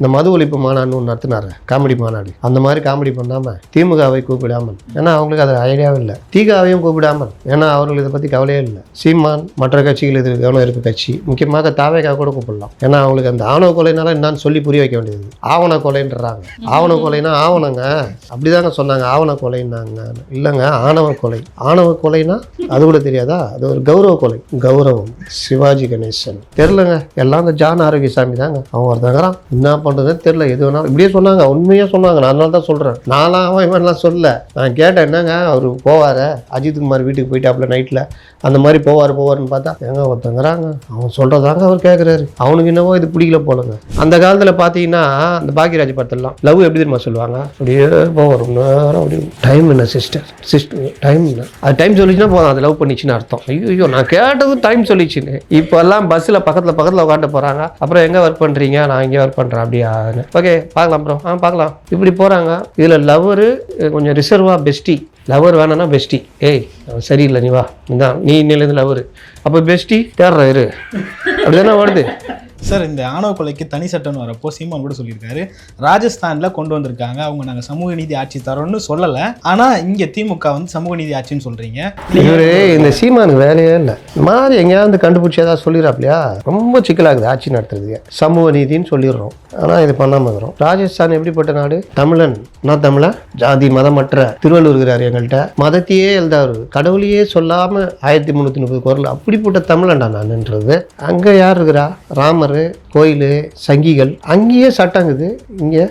இந்த மது ஒழிப்பு மாநாடுன்னு ஒன்று நடத்தினாரு. காமெடி மாநாடு. அந்த மாதிரி காமெடி பண்ணாமல் திமுகவை கூப்பிடாமல். ஏன்னா அவங்களுக்கு அது ஐடியாவே இல்லை. தீகாவையும் கூப்பிடாமல். ஏன்னா அவர்களுக்கு இதை பற்றி கவலையே இல்லை. சீமான் மற்ற கட்சிகள் இது கவனம் இருக்க கட்சி. முக்கியமாக தாவேக்கா கூட கூப்பிடலாம். ஏன்னா அவங்களுக்கு அந்த ஆணவ கொலைனால என்னன்னு சொல்லி புரிய வைக்க வேண்டியது. ஆவண கொலைன்றாங்க. ஆவண கொலைனா ஆவணங்க. அப்படிதாங்க சொன்னாங்க. ஆவண கொலைன்னாங்க. இல்லைங்க ஆணவ கொலை. ஆணவ கொலைனா அது கூட தெரியாதா? அது ஒரு கௌரவ கொலை. கௌரவம். சிவாஜி கணேசன். தெரிலங்க எல்லாம் அந்த ஜான் ஆரோக்கியசாமி தாங்க அவங்க ஒருத்தங்கிறான் என்ன பண்ணுறதுன்னு தெரில எது வேணாலும். இப்படியே சொன்னாங்க. உண்மையாக சொன்னாங்க. நான் அதனால தான் சொல்கிறேன் நான்லாம் அவன் இவன்லாம் சொல்ல நான் கேட்டேன் என்னங்க? அவர் போவார்? அஜித் குமார் வீட்டுக்கு போயிட்டாப்புல நைட்டில் அந்த மாதிரி போவார் போவார்னு பார்த்தா எங்க ஒருத்தங்கிறாங்க. அவன் சொல்கிறதாங்க அவர் கேட்குறாரு அவனுக்கு என்னவோ இது பிடிக்கல போலங்க. அந்த காலத்தில் பார்த்தீங்கன்னா அந்த பாக்யராஜ் படத்துலாம் லவ் எப்படி தெரியுமா? சொல்லுவாங்க. அப்படியே போவார். ரொம்ப நேரம் அப்படி டைம் என்ன சிஸ்டர் சிஸ்டர் டைம் என்ன? அது டைம் சொல்லிச்சுன்னா போதும். அது லவ் பண்ணிச்சுன்னு அர்த்தம். ஐயோ ஐயோ நான் கேட்டதும் டைம் சொல்லிச்சுன்னு. இப்போல்லாம் பஸ்ஸில் பக்கத்தில் பக்கத்தில் உட்காந்து போகிறாங்க அப்புறம் எங்கே ஒர்க் பண்ணுறீங்க நான் இங்கே ஒர்க் பண்ணுறேன் அப்படியா ஓகே பார்க்கலாம் ப்ரோ ஆ பார்க்கலாம். இப்படி போகிறாங்க இதில் லவ்வரு கொஞ்சம் ரிசர்வாக பெஸ்டி லவர் வேணாம்னா பெஸ்டி ஏய் சரியில்லை நீ வா. இந்த நீ இன்னிலேருந்து லவரு அப்போ பெஸ்டி தேடுற இரு. அப்படிதானே வருது சார் இந்த ஆணவ கொலைக்கு தனி சட்டம்னு வரப்போ சீமான் கூட சொல்லியிருக்காரு. ராஜஸ்தான்ல கொண்டு வந்திருக்காங்க. அவங்க நாங்க சமூக நீதி ஆட்சி தரோம்னு சொல்லல. ஆனா இங்க திமுக வந்து சமூக நீதி ஆட்சின்னு சொல்றீங்க. இவரு இந்த சீமானுக்கு வேலையே இல்லை. மாதிரி எங்கேயாவது கண்டுபிடிச்சி ஏதாவது சொல்லிடுறாப்லையா? ரொம்ப சிக்கலாகுது ஆட்சி நடத்துறதுக்கு. சமூக நீதின்னு சொல்லிடுறோம். ஆனால் இது பண்ணாமல் இருக்கிறோம். ராஜஸ்தான் எப்படிப்பட்ட நாடு? தமிழன். நான் தமிழன். ஜாதி மதமற்ற திருவள்ளுவர் இருக்கிறார் எங்கள்கிட்ட. மதத்தையே எழுதாரு. கடவுளையே சொல்லாமல் ஆயிரத்தி முந்நூற்றி முப்பது குரல். அப்படிப்பட்ட தமிழன்டா நான்ன்றது. அங்கே யார் இருக்கிறா? ராமர் கோயில் சங்கிகள் அங்கேயே சட்டங்குது இங்கே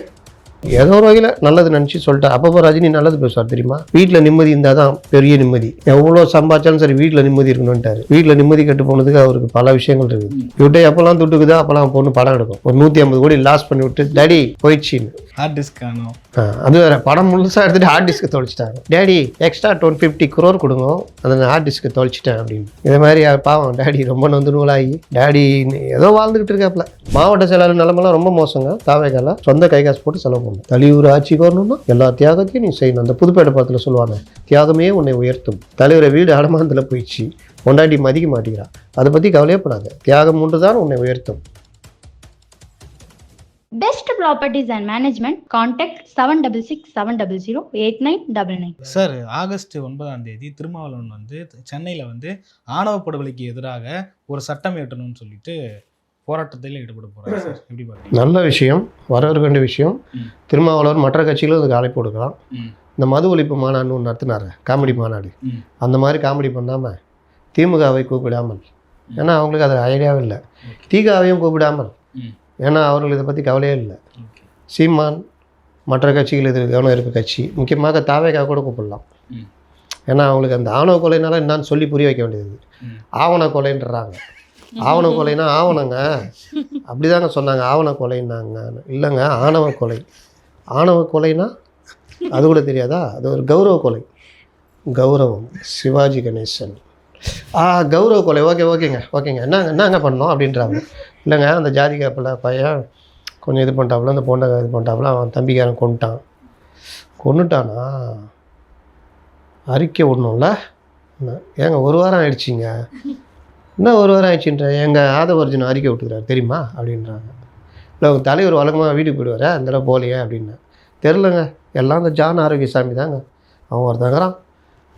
ஏதோ ஒரு வகையில் நல்லது நினச்சி சொல்லிட்டா. அப்பப்போ ரஜினி நல்லது பேசுவார் தெரியுமா? வீட்டில் நிம்மதி இருந்தால் தான் பெரிய நிம்மதி. எவ்வளோ சம்பாதிச்சாலும் சரி வீட்டில் நிம்மதி இருக்கணும்ட்டாரு. வீட்டில் நிம்மதி கெட்டு போனதுக்கு அவருக்கு பல விஷயங்கள் இருக்குது இவட்டே எப்போல்லாம் துட்டுக்குதோ அப்போல்லாம் பொண்ணு படம் எடுக்கும். ஒரு நூற்றி ஐம்பது கோடி லாஸ் பண்ணி விட்டு டேடி போயிடுச்சின்னு. ஹார்ட் டிஸ்க் அது வேற. படம் முழுசாக எடுத்துட்டு hard disc தொலைச்சிட்டாங்க daddy extra twenty fifty crore கொடுங்க. அதை ஹார்ட் டிஸ்க்கு தொலைச்சிட்டேன் அப்படின்னு. இதே மாதிரி பாவம். டேடி ரொம்ப நொந்து நூலாகி டேடி ஏதோ வாழ்ந்துகிட்டு இருக்காப்புல மாவட்ட செயலாளர் நிலமெல்லாம் ரொம்ப மோசங்க. தாவேகால சொந்த கை காசு போட்டு செலவு பண்ணணும் தலைவர் ஆட்சிக்கு வரணும்னா எல்லா தியாகத்தையும் நீ செய்யணும். அந்த புதுப்பேட்டை படத்தில் சொல்லுவாங்க தியாகமே உன்னை உயர்த்தும். தலைவரை வீடு அடமானத்தில் போயிடுச்சு. பொண்டாட்டி மதிக்க மாட்டேங்கிறா. அதை பற்றி கவலையப்படாத. தியாகம் ஒன்று தான் உன்னை உயர்த்தும். Best Properties and Management, contact 7667008999. Sir August ஒன்பதாம் தேதி திருமாவளவன் வந்து சென்னையில வந்து ஆணவ படுகொலைக்கு எதிராக ஒரு சட்டம் இயற்றணும்னு சொல்லிட்டு போராட்டத்தில் ஈடுபட போறாரு சார். எப்படி பாருங்க நல்ல விஷயம். வரவேற்க வேண்டிய விஷயம். ம். திருமாவளவன் மற்ற கட்சிகளும் அதுக்கு அழைப்பு கொடுக்கலாம். இந்த மது ஒழிப்பு மாநாடுன்னு ஒன்று நடத்தினாரு காமெடி மாநாடு. அந்த மாதிரி காமெடி பண்ணாமல் திமுகவை கூப்பிடாமல். ஏன்னா அவங்களுக்கு அது ஐடியாவே இல்லை. தீகாவையும் கூப்பிடாமல். ஏன்னா அவர்களுக்கு இதை பற்றி கவலையே இல்லை. சீமான் மற்ற கட்சிகள் இது கவனம் இருக்க கட்சி முக்கியமாக தாவேக்கா கூட கூப்பிடலாம். ஏன்னா அவங்களுக்கு அந்த ஆணவ கொலைனால என்னன்னு சொல்லி புரிய வைக்க வேண்டியது. ஆவண கொலைன்றாங்க. ஆவண கொலைனா ஆவணங்க. அப்படிதாங்க சொன்னாங்க. ஆவண கொலைன்னாங்க. இல்லைங்க ஆணவ கொலை. ஆணவ கொலைனா அது கூட தெரியாதா? அது ஒரு கௌரவ கொலை. கௌரவம். சிவாஜி கணேசன். ஆ கௌரவ கொலை. ஓகே ஓகேங்க ஓகேங்க. என்னங்க என்னங்க பண்ணோம் அப்படின்றாங்க இல்லைங்க அந்த ஜாதி காப்பில் பையன் கொஞ்சம் இது பண்ணிட்டாப்புல அந்த பொண்ணை இது பண்ணிட்டாப்புல அவன் தம்பிக்காரன் கொண்டுட்டான் கொண்டுட்டானா அறிக்கை விடணும்ல? ஏங்க ஒரு வாரம் ஆயிடுச்சிங்க. இன்னும் ஒரு வாரம் ஆயிடுச்சுன்ற எங்கள் ஆதவர்ஜுன் அறிக்கை விட்டுக்கிறார் தெரியுமா? அப்படின்றாங்க. இல்லை உங்கள் தலைவர் வழக்கமாக வீட்டுக்கு போயிடுவார்? அந்த இடம் போகலையே அப்படின்னா. தெரிலங்க எல்லாம் அந்த ஜான் ஆரோக்கியசாமி தாங்க. அவன் ஒருத்தங்கிறான்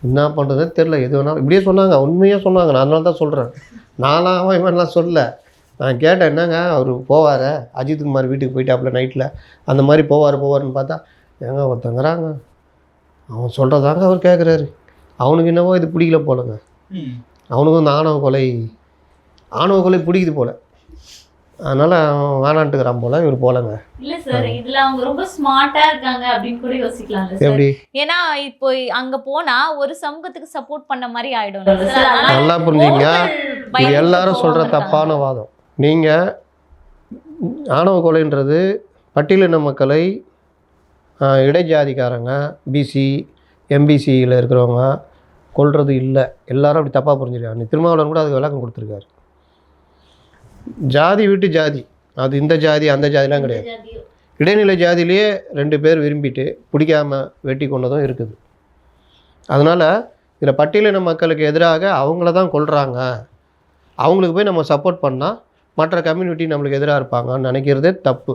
என்ன பண்ணுறதுன்னு தெரில எது வேணாலும் இப்படியே சொன்னாங்க. உண்மையாக சொன்னாங்க. நான் அதனால தான் சொல்கிறேன் நானாக அவன் இவன்லாம் சொல்லல. நான் கேட்டேன் என்னங்க? அவர் போவார்? அஜித் குமார் வீட்டுக்கு போயிட்டாப்புல நைட்டில் அந்த மாதிரி போவார் போவார்னு பார்த்தா ஏங்க ஒருத்தங்கிறாங்க அவன் சொல்கிறதாங்க அவர் கேட்குறாரு அவனுக்கு என்னவோ இது பிடிக்கல போலங்க. ம். அவனுக்கும் இந்த ஆணவ கொலை ஆணவ கொலை பிடிக்குது போல. அதனால் அவன் வேணான்ட்டுக்கிறான் போல இவர் போலங்க. இல்ல சார் இதுல அவங்க ரொம்ப ஸ்மார்ட்டா இருக்காங்க அப்படின்னு கூட யோசிக்கலாம்ல சார் எப்படி? ஏன்னா இப்போ அங்க போனா ஒரு சமூகத்துக்கு சப்போர்ட் பண்ண மாதிரி ஆயிடும். நல்லா புரிஞ்சுங்க இது எல்லாரும் சொல்கிற போகாம தப்பான வாதம். நீங்கள் ஆணவ கொலைன்றது பட்டியலின மக்களை இடைஜாதிக்காரங்க பிசி எம்பிசியில் இருக்கிறவங்க கொல்றது இல்லை. எல்லாரும் அப்படி தப்பாக புரிஞ்சிருக்காங்க நீ திருமாவளவன் கூட அதுக்கு விளக்கம் கொடுத்துருக்காரு. ஜாதி விட்டு ஜாதி. அது இந்த ஜாதி அந்த ஜாதிலாம் கிடையாது. இடைநிலை ஜாதியிலேயே ரெண்டு பேர் விரும்பிட்டு பிடிக்காம வெட்டி கொண்டதும் இருக்குது. அதனால் இதில் பட்டியலின மக்களுக்கு எதிராக அவங்கள தான் கொல்றாங்க. அவங்களுக்கு போய் நம்ம சப்போர்ட் பண்ணால் மற்ற கம்யூனிட்டி நம்மளுக்கு எதிராக இருப்பாங்கன்னு நினைக்கிறதே தப்பு.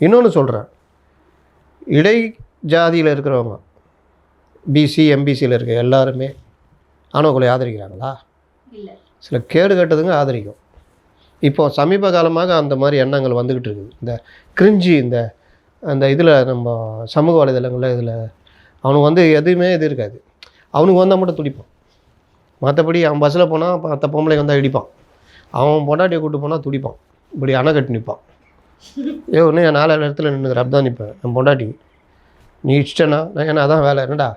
இன்னொன்று சொல்கிறேன் இடை ஜாதியில் இருக்கிறவங்க பிசி எம்பிசியில் இருக்க எல்லாருமே ஆணவ கொலை ஆதரிக்கிறாங்களா? இல்ல. சில கேடு கட்டதுங்க ஆதரிக்கும். இப்போ சமீப காலமாக அந்த மாதிரி எண்ணங்கள் வந்துக்கிட்டு இருக்குது. இந்த கிரிஞ்சி இந்த அந்த இதில் நம்ம சமூக வலைதளங்களில் இதில் அவனுக்கு வந்து எதுவுமே இது இருக்காது. அவனுக்கு வந்தால் மட்டும் துடிப்பான். மற்றபடி அவன் பஸ்ஸில் போனால் மற்ற பொம்பளைங்க வந்தால் இடிப்பான். அவன் பொண்டாட்டியை கூட்டு போனால் துடிப்பான். இப்படி அணை கட்டி நிற்பான் ஏ ஒன்று என் நாலு இடத்துல நின்று தான் நிற்பேன் என் பொண்டாட்டி. நீ இஷ்டனா நான் ஏன்னா அதான் வேலை. என்னடா?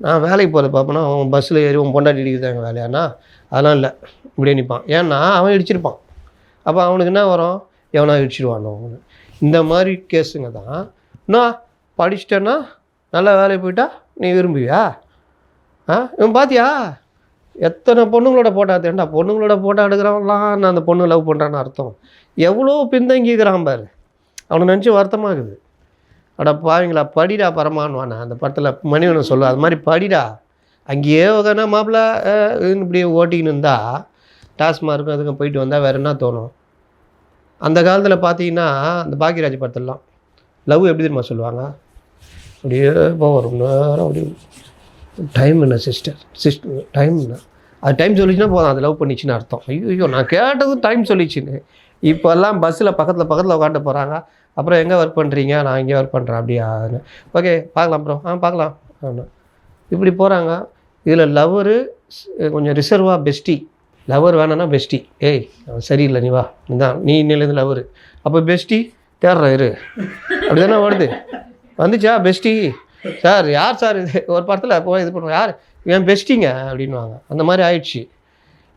நான் வேலைக்கு போகிறத பார்ப்பேன்னா அவன் பஸ்ஸில் ஏறி உன் பொண்டாட்டி இடிக்கிறது எங்கள் வேலையானா அதெல்லாம் இல்லை. இப்படியே நிற்பான் ஏன்னா அவன் இடிச்சிருப்பான். அப்போ அவனுக்கு என்ன வரும்? எவனா இடிச்சிடுவானோ அவனு. இந்த மாதிரி கேஸுங்க தான். நான் படிச்சிட்டேன்னா நல்ல வேலைக்கு போயிட்டா நீ விரும்புவியா? ஆ இவன் பாத்தியா? எத்தனை பொண்ணுங்களோட போட்டா தேண்டா பொண்ணுங்களோட போட்டா எடுக்கிறவங்களாம் நான் அந்த பொண்ணு லவ் பண்ணுறான்னு அர்த்தம். எவ்வளோ பின்தங்கிக்கிறான் பாரு. அவனை நினச்சி வருத்தமாக இருக்குது அட பாவீங்களா படிடா பரமானுவானா. அந்த படத்தில் மணிவனை சொல்லுவா அது மாதிரி படிடா. அங்கேயே உக்கானா மாப்பிள்ள இப்படி ஓட்டிக்கின்னு இருந்தால் டாஸ்மார்க்கும் அதுக்கும் போயிட்டு வந்தால் வேறு என்ன தோணும்? அந்த காலத்தில் பார்த்தீங்கன்னா அந்த பாக்கியராஜ் படத்துலலாம் லவ் எப்படி தெரியுமா? சொல்லுவாங்க. அப்படியே போவோம் ரொம்ப நேரம் அப்படியே டைம் என்ன சிஸ்டர் சிஸ்டர் டைம் என்ன? அது டைம் சொல்லிச்சுன்னா போதும் அது லவ் பண்ணிச்சுன்னு அர்த்தம். ஐயோ நான் கேட்டதும் டைம் சொல்லிச்சுன்னு. இப்போல்லாம் பஸ்ஸில் பக்கத்தில் பக்கத்தில் உட்காந்து போகிறாங்க அப்புறம் எங்கே ஒர்க் பண்ணுறீங்க நான் இங்கே ஒர்க் பண்ணுறேன் அப்படியா? ஓகே பார்க்கலாம் ப்ரோ ஆ பார்க்கலாம். ஆமாம் இப்படி போகிறாங்க இதில் லவ்வரு கொஞ்சம் ரிசர்வாக பெஸ்டி லவர் வேணான்னா பெஸ்டி ஏய் சரியில்லை நீ வா. நீ தான் நீ இன்னிலேருந்து லவரு அப்போ பெஸ்டி தேடுற இரு. அப்படி தானே வருது வந்துச்சா பெஸ்டி சார் யார் சார் இது? ஒரு படத்தில் போய் இது பண்ணுவோம் யார்? என் பெஸ்டிங்க அப்படின்வாங்க அந்த மாதிரி ஆயிடுச்சு.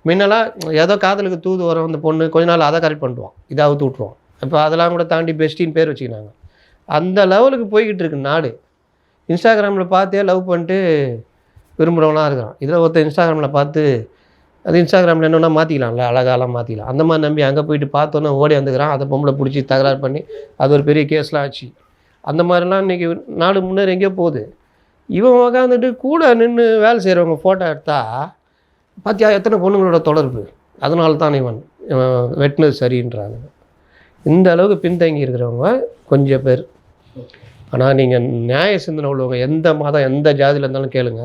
முன்னெல்லாம் ஏதோ காதலுக்கு தூது வர அந்த பொண்ணு. கொஞ்ச நாள் அதை கரெக்ட் பண்ணுவான் இதை அவுத்து விட்ருவான் இப்போ அதெல்லாம் கூட தாண்டி பெஸ்டின்னு பேர் வச்சுக்கினாங்க. அந்த லெவலுக்கு போய்கிட்டு இருக்கு நாடு. இன்ஸ்டாகிராமில் பார்த்தே லவ் பண்ணிட்டு விரும்புகிறவங்களாம் இருக்கிறான். இதில் ஒருத்தன் இன்ஸ்டாகிராமில் பார்த்து அது இன்ஸ்டாகிராமில் என்னென்னா மாற்றிக்கலாம்ல அழகாலாம் மாற்றிக்கலாம் அந்த மாதிரி நம்பி அங்கே போயிட்டு பார்த்தோன்னே ஓடி வந்துக்கிறான். அதை பொம்பளை பிடிச்சி தகராறு பண்ணி அது ஒரு பெரிய கேஸ்லாம் ஆச்சு. அந்த மாதிரிலாம் இன்றைக்கி நாடு முன்னேறி எங்கேயோ போகுது. இவன் உக்காந்துட்டு கூட நின்று வேலை செய்கிறவங்க ஃபோட்டோ எடுத்தா பார்த்தியா எத்தனை பொண்ணுங்களோட தொடர்பு? அதனால தான் இவன் இவன் வெட்டினது சரின்றாங்க. இந்த அளவுக்கு பின்தங்கி இருக்கிறவங்க கொஞ்சம் பேர். ஆனால் நீங்கள் நியாய சிந்தனை உள்ளவங்க எந்த மதம் எந்த ஜாதியில் இருந்தாலும் கேளுங்க.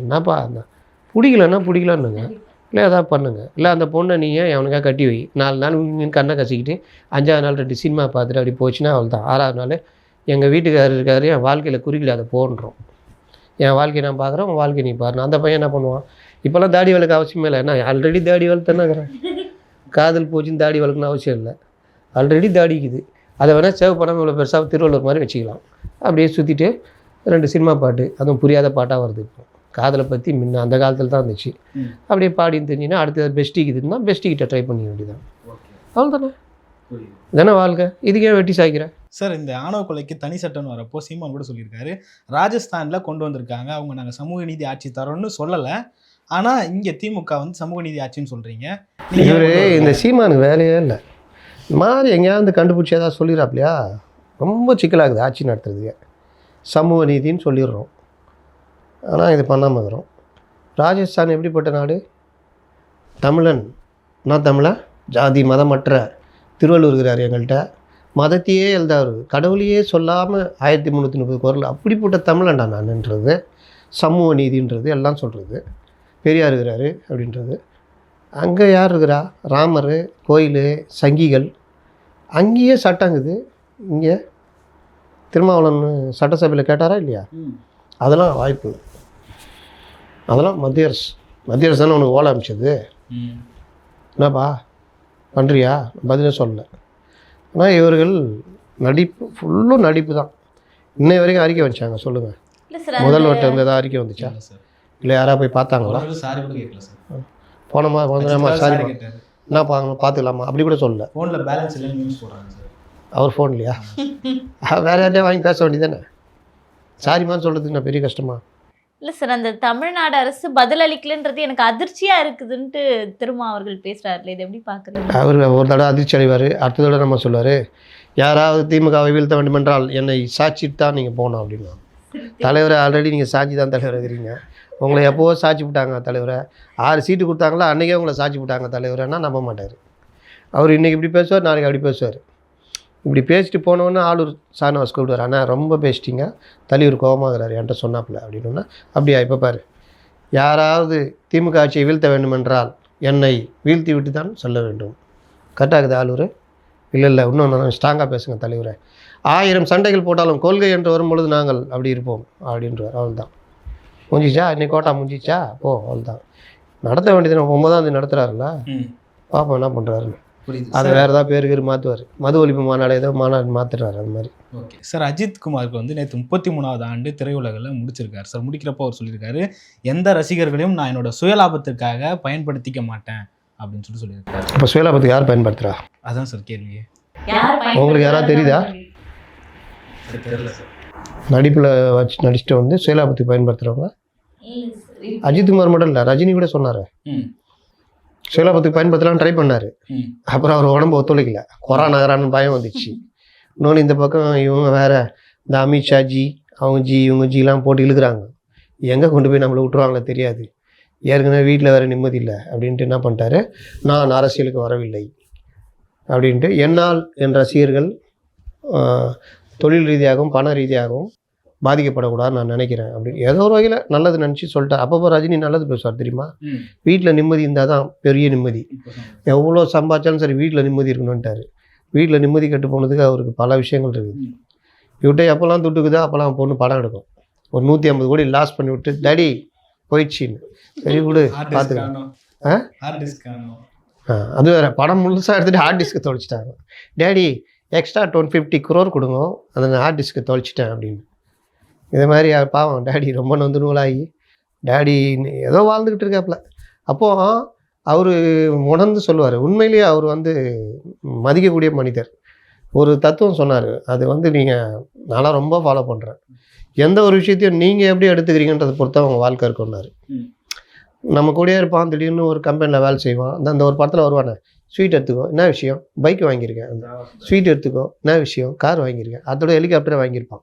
என்னப்பா அந்த பிடிக்கலன்னா பிடிக்கலான்னுங்க இல்லை எதாவது பண்ணுங்க. இல்லை அந்த பொண்ணை நீங்கள் எவனுக்காக அவனுக்காக கட்டி வை? நாலு நாள் உம் கண்ணை கசிக்கிட்டு அஞ்சாவது நாள் ரெண்டு சினிமா பார்த்துட்டு அப்படி போச்சுன்னா அவள் தான் ஆறாவது நாள் எங்கள் வீட்டுக்காரர் இருக்காரு என் வாழ்க்கையில் குறுக்கில் அதை போன்றோம். என் வாழ்க்கையை நான் பார்க்குறேன் உன் வாழ்க்கை நீ பாருன்னு அந்த பையன் என்ன பண்ணுவான்? இப்போல்லாம் தாடி வளர்க்க அவசியமே இல்லை. ஏன்னா ஆல்ரெடி தாடி வளர்த்துனாங்கிறேன் காதல் போச்சுன்னு தாடி வளர்க்கணும் அவசியம் இல்லை. ஆல்ரெடி தாடிக்குது. அதை வேணால் சேவ் பண்ணாமல் இவ்வளோ பெருசாக திருவள்ளுவர் மாதிரி வச்சுக்கலாம். அப்படியே சுற்றிட்டு ரெண்டு சினிமா பாட்டு அதுவும் புரியாத பாட்டாக வருது இப்போ. காதலை பற்றி முன்ன அந்த காலத்தில் தான் இருந்துச்சு. அப்படியே பாடின்னு தெரிஞ்சுன்னா அடுத்தது பெஸ்டிக்குதுன்னா பெஸ்டிக்கிட்ட ட்ரை பண்ணி வேண்டியதான் அவ்வளோதானே தானே வாழ்க்கை இதுக்கே வெட்டி சாய்க்கிறேன் சார் இந்த ஆணவ கொலைக்கு தனி சட்டம் வரப்போ சீமான் கூட சொல்லியிருக்காரு. ராஜஸ்தான்ல கொண்டு வந்திருக்காங்க. அவங்க நாங்கள் சமூக நீதி ஆட்சி தரோம்னு சொல்லலை. ஆனா இங்க திமுக வந்து சமூக நீதி ஆட்சின்னு சொல்றீங்க. நீங்க இவர். இந்த சீமானுக்கு வேலையே இல்லை. இந்த மாதிரி எங்கேயாவது கண்டுபிடிச்சி ஏதாவது சொல்லிடுறாப்லையா? ரொம்ப சிக்கலாகுது ஆட்சி நடத்துறதுக்கு. சமூக நீதின்னு சொல்லிடுறோம். ஆனால் இது பண்ணாமல் இருக்கிறோம். ராஜஸ்தான் எப்படிப்பட்ட நாடு? தமிழன். நான் தமிழன் ஜாதி மதமற்ற. திருவள்ளுவர் இருக்கிறார் எங்கள்கிட்ட. மதத்தையே எழுதாரு. கடவுளையே சொல்லாமல் ஆயிரத்தி முந்நூற்றி முப்பது குரல் அப்படிப்பட்ட தமிழன்டா நான்ன்றது. சமூக நீதின்றது எல்லாம் சொல்கிறது பெரியார் இருக்கிறாரு அப்படின்றது. அங்கே யார் இருக்கிறா? ராமர் கோயில் சங்கிகள். அங்கேயே சட்டங்குது இங்கே திருமாவளவன் சட்டசபையில் கேட்டாரா இல்லையா. அதெல்லாம் வாய்ப்பு. அதெல்லாம் மத்திய அரசு. மத்திய அரசு தானே உனக்கு ஓலை அமிச்சது ம். என்னப்பா? பண்ணுறியா பதிலே சொல்லலை. ஆனால் இவர்கள் நடிப்பு ஃபுல்லும் நடிப்பு தான். இன்னை வரைக்கும் அறிக்கை வச்சாங்க சொல்லுங்கள் இல்ல சார் முதல்வர்கிட்ட இருந்து ஏதாவது அறிக்கை வந்துச்சா? இல்ல யாராவது போய் பார்த்தாங்களா? ஒரு சாரி கூட கேட்கல சார். போனமா போனமா சாரி என்ன பார்க்கணும் பார்த்துக்கலாமா அப்படி கூட சொல்லல. ஃபோன்ல பேலன்ஸ் இல்லைன்னு போடுறாங்க சார். அவர் ஃபோன் இல்லையா? வேறு யார்ட்டையா வாங்கி பேச வேண்டியதானே சாரிமான்னு சொல்கிறதுக்கு நான் பெரிய கஷ்டமா? இல்ல சார் அந்த தமிழ்நாடு அரசு பதில் அளிக்கலன்றது எனக்கு அதிர்ச்சியா இருக்குதுன்ட்டு திருமா அவர்கள் பேசுறாருல இது எப்படி பாக்குறது? அவர் ஒரு தடவை அதிர்ச்சி அடைவார் அடுத்த தடவை நம்ம சொல்லுவார் யாராவது திமுகவை வீழ்த்த வேண்டுமென்றால் என்னை சாட்சிட்டு தான் நீங்கள் போகணும் அப்படின்னா. தலைவரை ஆல்ரெடி நீங்கள் சாட்சி தான் தலைவர் இருக்கிறீங்க உங்களை எப்போவோ சாட்சி விட்டாங்க தலைவரை. ஆறு சீட்டு கொடுத்தாங்களா அன்றைக்கே உங்களை சாட்சி விட்டாங்க தலைவரைன்னா நம்ப மாட்டார். அவர் இன்றைக்கி இப்படி பேசுவார் நாளைக்கு அப்படி பேசுவார். இப்படி பேசிட்டு போனவொடனே ஆளூர் சானவாஸ் கூப்பிடுவார் அண்ணா ரொம்ப பேசிட்டீங்க. தலைவர் கோபமாகிறார் என்கிட்ட சொன்னாப்புல அப்படின்னா அப்படியா இப்போ பாரு. யாராவது திமுக ஆட்சியை வீழ்த்த வேண்டுமென்றால் என்னை வீழ்த்தி விட்டு தான் சொல்ல வேண்டும். கரெக்டாகுது ஆளூர் இல்லை இல்லை இன்னும் ஸ்ட்ராங்காக பேசுங்க தலைவரை. ஆயிரம் சண்டைகள் போட்டாலும் கொள்கை என்று வரும்பொழுது நாங்கள் அப்படி இருப்போம் அப்படின்றார். அவள் அவ்வளோதான் முடிஞ்சிச்சா இன்னைக்கு கோட்டா முடிஞ்சிச்சா ஓ அவ்வளோதான் நடத்த வேண்டியது நம்ம ஒன்பதாம் தேதி நடத்துகிறாருல்ல. பாப்போம் என்ன பண்ணுறாருன்னு அதை. வேறு ஏதாவது பேரு பேர் மாற்றுவார் மது ஒழிப்பு மாநாடு ஏதோ மாநாடு மாற்றுறாரு அது மாதிரி. ஓகே. சார் அஜித் குமாருக்கு வந்து நேற்று முப்பத்தி மூணாவது ஆண்டு திரையுலகில் முடிச்சிருக்காரு. சார் முடிக்கிறப்போ அவர் சொல்லியிருக்காரு எந்த ரசிகர்களையும் நான் என்னோட சுயலாபத்திற்காக பயன்படுத்திக்க மாட்டேன் அப்படின்னு சொல்லி சொல்லியிருக்காரு. இப்போ சுயலாபத்துக்கு யார் பயன்படுத்துகிறா அதான் சார் கேள்வி யார் உங்களுக்கு யாராவது தெரியுதா? தெரியல சார். நடிப்பில் வச்சு நடிச்சுட்டு வந்து சுயலாபத்துக்கு பயன்படுத்துகிறவங்க அஜித்குமார் மட்டும் இல்லை ரஜினி கூட சொன்னார். சுயலாபத்துக்கு பயன்படுத்தலாம்னு ட்ரை பண்ணார். அப்புறம் அவர் உடம்பு ஒத்துழைக்கல. கொரோனா நகரான்னு பயம் வந்துச்சு. இன்னொன்று இந்த பக்கம் இவங்க வேற இந்த அமித்ஷா ஜி அவங்க ஜி இவங்க ஜிலாம் போட்டு இழுக்கிறாங்க. எங்கே கொண்டு போய் நம்மளை விட்டுருவாங்களோ தெரியாது. ஏற்கனவே வீட்டில் வேறு நிம்மதி இல்லை அப்படின்ட்டு என்ன பண்ணிட்டாரு? நான் அரசியலுக்கு வரவில்லை அப்படின்ட்டு என்னால் என் ரசிகர்கள் தொழில் ரீதியாகவும் பண ரீதியாகவும் பாதிக்கப்படக்கூடாதுன்னு நான் நினைக்கிறேன். அப்படின்னு ஏதோ ஒரு வகையில் நல்லது நினச்சி சொல்லிட்டேன் அப்பப்போ ரஜினி நல்லது பேசுவார் தெரியுமா? வீட்டில் நிம்மதி இருந்தால் தான் பெரிய நிம்மதி. எவ்வளோ சம்பாதிச்சாலும் சரி வீட்டில் நிம்மதி இருக்கணும்ட்டாரு. வீட்டில் நிம்மதி கெட்டு போனதுக்கு அவருக்கு பல விஷயங்கள் இருக்குது. ம். இவர்கிட்ட எப்போல்லாம் துட்டுக்குதோ அப்போல்லாம் பொண்ணு படம் எடுக்கும். ஒரு நூற்றி ஐம்பது கோடி லாஸ் பண்ணி விட்டு டடி போயிடுச்சின்னு. சரி விடு பார்த்துக்கலாம் ஆ, அது வேறு படம் முழுசாக எடுத்துகிட்டு hard disc தொலைச்சிட்டாங்க. Daddy extra twenty fifty crore கொடுங்க. அதை ஹார்ட் டிஸ்க்கு தொலைச்சிட்டேன் அப்படின்னு. இது மாதிரி பாவம் டேடி ரொம்ப நொந்து நூலாகி டேடி ஏதோ வாழ்ந்துக்கிட்டு இருக்காப்புல. அப்போது அவர் உணர்ந்து சொல்லுவார். உண்மையிலேயே அவர் வந்து மதிக்கக்கூடிய மனிதர். ஒரு தத்துவம் சொன்னார். அது வந்து நீங்கள் நான்லாம் ரொம்ப ஃபாலோ பண்ணுறேன் எந்த ஒரு விஷயத்தையும் நீங்கள் எப்படி எடுத்துக்கிறீங்கன்றதை பொறுத்து அவங்க வாழ்க்கை இருக்குன்னாரு. நம்ம கூடயே இருப்பான் திடீர்னு ஒரு கம்பெனியில் வேலை செய்வான். அந்த அந்த ஒரு படத்தில் வருவானே. ஸ்வீட் எடுத்துக்கோ. என்ன விஷயம்? பைக் வாங்கியிருக்கேன். ஸ்வீட் எடுத்துக்கோ. என்ன விஷயம்? கார் வாங்கியிருக்கேன். அதோட ஹெலிகாப்டரை வாங்கியிருப்பான்.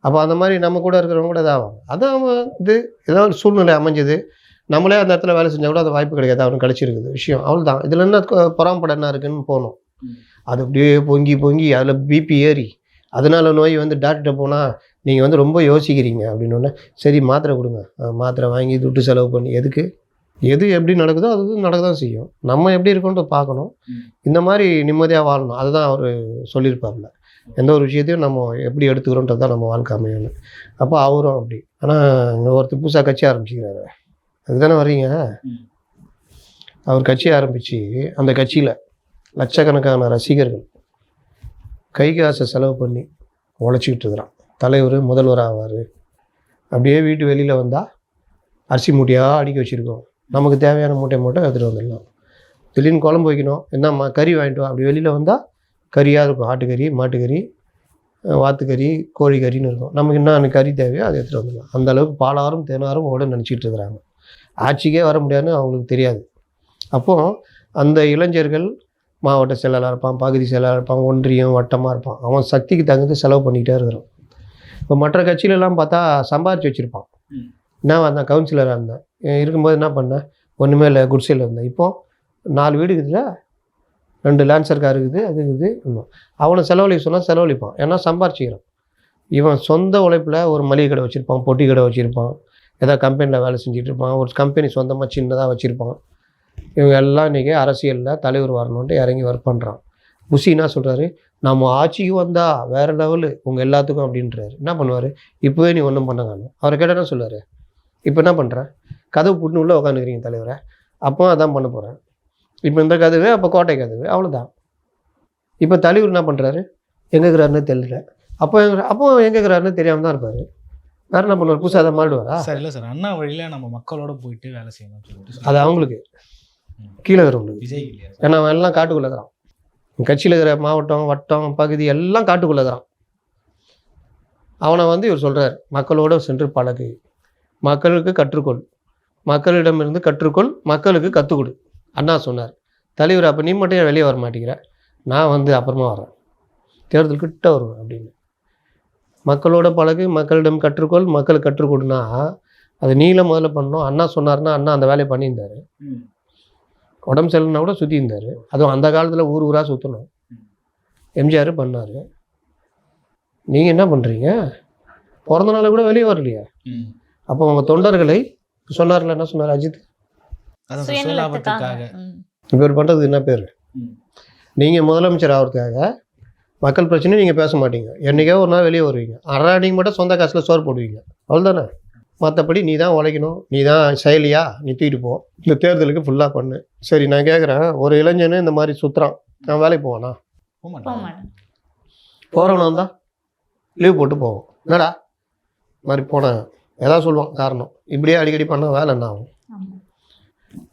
அப்போ அந்த மாதிரி நம்ம கூட இருக்கிறவங்க கூட இதாகும். அதான் அவன் இது ஏதோ ஒரு சூழ்நிலை அமைஞ்சது. நம்மளே அந்த இடத்துல வேலை செஞ்சால் கூட அது வாய்ப்பு கிடைக்காது. அவனுக்கு கிடச்சிருக்குது. விஷயம். அவ்வளோதான் இதில் என்ன பொறாமைப்பட என்ன இருக்குன்னு போகணும் ம். அது அப்படியே பொங்கி பொங்கி அதில் பிபி ஏறி அதனால நோய் வந்து டாக்டர்கிட்ட போனால் நீங்கள் வந்து ரொம்ப யோசிக்கிறீங்க. அப்படின்னு சரி மாத்திரை கொடுங்க. மாத்திரை வாங்கி துட்டு செலவு பண்ணி எதுக்கு? எது எப்படி நடக்குதோ அது நடக்க தான் செய்யும். நம்ம எப்படி இருக்கோன்றத பார்க்கணும். இந்த மாதிரி நிம்மதியாக வாழணும். அதுதான் அவர் சொல்லியிருப்பாப்புல. எந்த ஒரு விஷயத்தையும் நம்ம எப்படி எடுத்துக்கிறோன்றது தான் நம்ம வாழ்க்கை அமையணும். அப்போ அவரும் அப்படி. ஆனால் இங்கே ஒருத்தர் புதுசாக கட்சி ஆரம்பிச்சுக்கிறாரு. அதுதானே வர்றீங்க. அவர் கட்சி ஆரம்பித்து அந்த கட்சியில் லட்சக்கணக்கான ரசிகர்கள் கை காசை செலவு பண்ணி உழைச்சிக்கிட்டு இருக்கிறான். தலைவர் முதல்வர் ஆவார் அப்படியே வீட்டு வெளியில் வந்தால் அரிசி மூட்டையாக அடுக்கி வச்சுருக்கோம். நமக்கு தேவையான மூட்டை மூட்டை எடுத்துகிட்டு வந்துடலாம். திடீர்னு குழம்பு வைக்கணும். என்னம்மா கறி வாங்கிட்டு வா. அப்படி வெளியில் வந்தால் கறியாக இருக்கும். ஆட்டுக்கறி மாட்டுக்கறி வாத்துக்கறி கோழிக்கறின்னு இருக்கும். நமக்கு என்ன கறி தேவையோ அதை எடுத்துகிட்டு வந்துடலாம். அந்த அளவுக்கு பாலாரும் தேனாரும் ஓட நினச்சிட்டு இருக்கிறாங்க. ஆட்சிக்கே வர முடியாதுன்னு அவங்களுக்கு தெரியாது. அப்போது அந்த இளைஞர்கள் மாவட்ட செயலாளர் இருப்பான் பகுதி செயலாளர் இருப்பான் ஒன்றியம் வட்டமாக இருப்பான். அவன் சக்திக்கு தகுந்த செலவு பண்ணிக்கிட்டே இருக்கிறான். இப்போ மற்ற கட்சியிலலாம் பார்த்தா சம்பாரிச்சு வச்சுருப்பான். நான் வந்தேன் கவுன்சிலராக இருந்தேன். இருக்கும்போது என்ன பண்ணேன்? ஒன்றுமே இல்லை குடிசையில் இருந்தேன். இப்போது நாலு வீடு இருக்குதுல்ல? ரெண்டு லான்சர் கார் இருக்குது அது இருக்குது இன்னும். அவனை செலவழிக்க சொன்னால் செலவழிப்பான். ஏன்னா சம்பாரிச்சிக்கிறான். இவன் சொந்த உழைப்பில் ஒரு மளிகை கடை வச்சுருப்பான் பொட்டி கடை வச்சுருப்பான். ஏதாவது கம்பெனியில் வேலை செஞ்சுட்டு இருப்பான். ஒரு கம்பெனி சொந்தமாக சின்னதாக வச்சுருப்பான். இவங்க எல்லாம் இன்றைக்கி அரசியலில் தலைவர் வரணுன்ட்டு இறங்கி ஒர்க் பண்ணுறான் புஷி என்ன சொல்கிறாரு நம்ம ஆட்சிக்கு வந்தால் வேறு லெவலு உங்கள் எல்லாத்துக்கும் அப்படின்றாரு. என்ன பண்ணுவார்? இப்போவே நீ ஒன்றும் பண்ண காணும் அவரை கேட்டால் என்ன சொல்லுவார்? இப்போ என்ன பண்ணுறேன் கதவு புட்டுன்னு உள்ளே உட்காந்துக்கிறீங்க தலைவரை. அப்போ அதான் பண்ண போகிறேன். இப்போ இந்த கதவு அப்போ கோட்டை கதவு அவ்வளோதான். இப்போ தலைவர் என்ன பண்ணுறாரு? எங்கே இருக்கிறாருன்னு தெரியல. அப்போ எங்க அப்போ எங்கே இருக்கிறாருன்னு தெரியாமல் தான் இருப்பார். வேறு என்ன பண்ணுவார்? புதுசாக அதை மாடுவாரா சார் இல்லை சார். அண்ணா வழியில நம்ம மக்களோட போயிட்டு வேலை செய்யணும்னு சொல்லிட்டு அது அவங்களுக்கு. கீழே இருக்கிறவங்களுக்கு விஜய் இல்லையா ஏன்னா அவன் எல்லாம் காட்டுக்குள்ளே இருக்கிறான். கட்சியில் இருக்கிற மாவட்டம் வட்டம் பகுதி எல்லாம் காட்டுக்குள்ளே இருக்கிறான். அவனை வந்து இவர் சொல்கிறார் மக்களோட சென்று பழகு. மக்களுக்கு கற்றுக்கொள். மக்களிடமிருந்து கற்றுக்கொள் மக்களுக்கு கற்றுக் கொடு அண்ணா சொன்னார். தலைவர் அப்போ நீ மட்டும் வெளியே வர மாட்டேங்கிற? நான் வந்து அப்புறமா வரேன் தேர்தல் கிட்ட வருவேன் அப்படின்னு. மக்களோட பழகு மக்களிடம் கற்றுக்கொள் மக்களுக்கு கற்றுக் கொடுனா அது நீல முதல்ல பண்ணணும். அண்ணா சொன்னார்னா அண்ணா அந்த வேலையை பண்ணியிருந்தார். உடம்பு சரியில்லைனா கூட சுற்றி இருந்தார் அதுவும் அந்த காலத்தில் ஊர் ஊராக சுற்றணும் எம்ஜிஆர் பண்ணார். நீங்கள் என்ன பண்ணுறீங்க பிறந்த நாள் கூட வெளியே வரலையே. அப்போ உங்கள் தொண்டர்களை சொன்னார்ல என்ன சொன்னார் அஜித். இவர் பண்ணுறது என்ன பேர். நீங்கள் முதலமைச்சர் ஆகிறதுக்காக மக்கள் பிரச்சனை நீங்கள் பேச மாட்டீங்க. என்றைக்கோ ஒரு நாள் வெளியே வருவீங்க. நீங்கள் மட்டும் சொந்த காசில் சோறு போடுவீங்க. அவ்வளோதானே மற்றபடி நீ தான் உழைக்கணும் நீ தான் செயலியா நீ தூக்கிட்டு போ. இந்த தேர்தலுக்கு ஃபுல்லாக பண்ணு. சரி நான் கேட்குறேன் ஒரு இளைஞனு இந்த மாதிரி சுற்றுறான் நான் வேலைக்கு போவானா? போகிறவனா தான் லீவ் போட்டு போவோம். என்னடா? இந்த மாதிரி போனேன் ஏதாவது சொல்லுவான் காரணம். இப்படியே அடிக்கடி பண்ணால் வேலை என்ன ஆகும்?